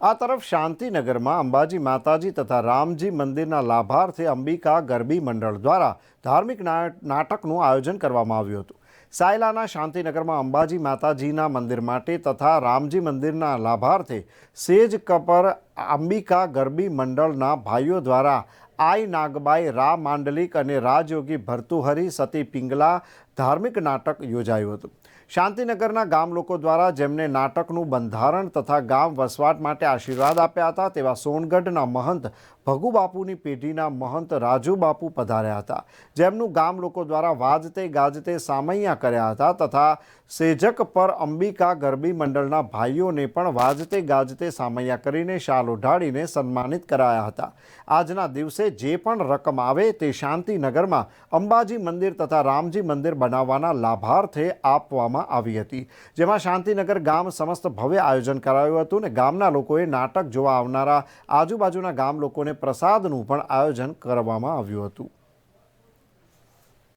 આ તરફ શાંતિનગરમાં અંબાજી માતાજી તથા રામજી મંદિરના લાભાર્થે અંબિકા ગરબી મંડળ દ્વારા ધાર્મિક નાટકનું આયોજન કરવામાં આવ્યું હતું. સાયલાના શાંતિનગરમાં અંબાજી માતાજીના મંદિર માટે તથા રામજી મંદિરના લાભાર્થે સેજ કપર અંબિકા ગરબી મંડળના ભાઈઓ દ્વારા આઈ નાગબાઈ, રા માંડલિક અને રાજયોગી ભર્તુહરી સતી પિંગલા ધાર્મિક નાટક યોજાયું હતું. શાંતિનગરના ગામ લોકો દ્વારા જેમને નાટકનું બંધારણ તથા ગામ વસવાટ માટે આશીર્વાદ આપ્યા હતા, તેવા સોનગઢના મહંત ભગુબાપુની પેઢીના મહંત રાજુબાપુ પધાર્યા હતા, જેમનું ગામ લોકો દ્વારા વાજતે ગાજતે સામૈયા કર્યા હતા તથા સેજક પર અંબિકા ગરબી મંડળના ભાઈઓને પણ વાજતે ગાજતે સામૈયા કરીને શાલ ઓઢાડીને સન્માનિત કરાયા હતા. આજના દિવસે જે પણ રકમ આવે તે શાંતિનગરમાં અંબાજી મંદિર તથા રામજી મંદિર બનાવવાના લાભાર્થે આપવામાં આવી હતી. જેમાં શાંતિનગર ગામ સમસ્ત ભવ્ય આયોજન કરાયું હતું અને ગામના લોકોએ નાટક જોવા આવનારા આજુબાજુના ગામ લોકોને પ્રસાદનું પણ આયોજન કરવામાં આવ્યું હતું.